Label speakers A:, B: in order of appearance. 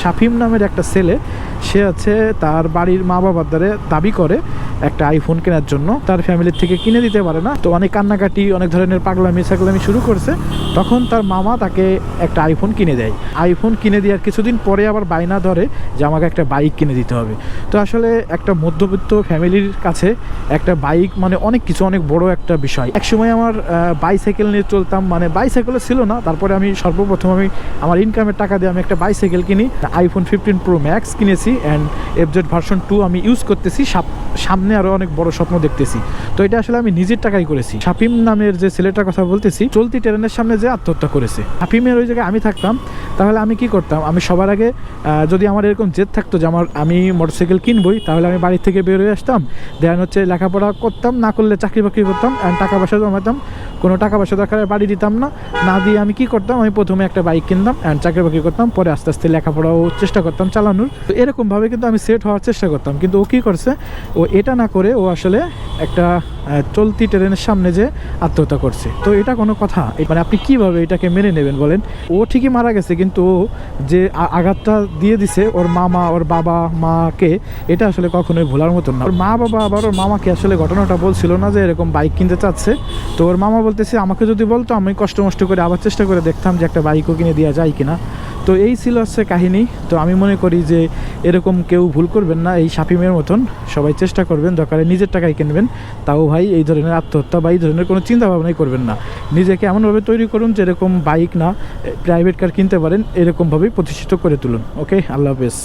A: শাফিম নামের একটা ছেলে সে আছে তার বাড়ির মা বাবার দ্বারে দাবি করে একটা আইফোন কেনার জন্য, তার ফ্যামিলির থেকে কিনে দিতে পারে না। তো অনেক কান্নাকাটি, অনেক ধরনের পাগলামি সাগলামি শুরু করছে। তখন তার মামা তাকে একটা আইফোন কিনে দেয়। আইফোন কিনে দেওয়ার কিছুদিন পরে আবার বায়না ধরে যে আমাকে একটা বাইক কিনে দিতে হবে। তো আসলে একটা মধ্যবিত্ত ফ্যামিলির কাছে একটা বাইক মানে অনেক কিছু, অনেক বড় একটা বিষয়। একসময় আমার বাইসাইকেল নিয়ে চলতাম মানে বাইসাইকেলও ছিল না, তারপরে আমি সর্বপ্রথম আমি আমার ইনকামের টাকা দিয়ে আমি একটা বাইসাইকেল কিনি। আইফোন ফিফটিন প্রো ম্যাক্স কিনেছি অ্যান্ড এফজেড ভার্সন টু আমি ইউজ করতেছি সাপ- সামনে আরও অনেক বড় স্বপ্ন দেখতেছি। তো এটা আসলে আমি নিজের টাকাই করেছি। হাফিম নামের যে ছেলেটার কথা বলতেছি, চলতি ট্রেনের সামনে যে আত্মহত্যা করেছে। হাফিমের ওই জায়গায় আমি থাকতাম, তাহলে আমি কি করতাম? আমি সবার আগে যদি আমার এরকম জেদ থাকতো যে আমার, আমি মোটরসাইকেল কিনবই, তাহলে আমি বাড়ি থেকে বের হয়ে আসতাম। দেন হচ্ছে লেখাপড়া করতাম, না করলে চাকরি বাকরি করতাম টাকা পয়সা জমাতাম। কোনো টাকা পয়সা দরকার, বাড়ি দিতাম না। না দিয়ে আমি কি করতাম? আমি প্রথমে একটা বাইক কিনতাম অ্যান্ড চাকরি বাকরি করতাম, পরে আস্তে আস্তে লেখাপড়াও চেষ্টা করতাম চালানোর। তো এরকমভাবে কিন্তু আমি সেট হওয়ার চেষ্টা করতাম। কিন্তু ও কী করছে? ও এটা না করে ও আসলে একটা চলতি ট্রেনের সামনে যে আত্মহত্যা করছে। তো এটা কোনো কথা। মানে আপনি কীভাবে এটাকে মেনে নেবেন বলেন? ও ঠিকই মারা গেছে, কিন্তু ও যে আঘাতটা দিয়ে দিছে, ওর মামা, ওর বাবা, মাকে, এটা আসলে কখনোই ভোলার মতন না। ওর মা বাবা আবার ওর মামাকে আসলে ঘটনাটা বলছিল না যে এরকম বাইক কিনতে চাচ্ছে। তো ওর মামা বলতেছে, আমাকে যদি বলতো আমি কষ্ট মষ্ট করে আবার চেষ্টা করে দেখতাম যে একটা বাইকও কিনে দেওয়া যায় কিনা। তো এই ছিল হচ্ছে কাহিনী। তো আমি মনে করি যে এরকম কেউ ভুল করবেন না, এই শাফিমের মতন। সবাই চেষ্টা করবেন, দরকারে নিজের টাকায় কিনবেন। তাও ভাই, এই ধরনের আত্মহত্যা বা এই ধরনের কোনো চিন্তা ভাবনাই করবেন না। নিজেকে এমনভাবে তৈরি করুন যে এরকম বাইক না প্রাইভেট কার কিনতে পারেন, এরকমভাবেই প্রতিষ্ঠিত করে তুলুন। ওকে আল্লাহ হাফেজ।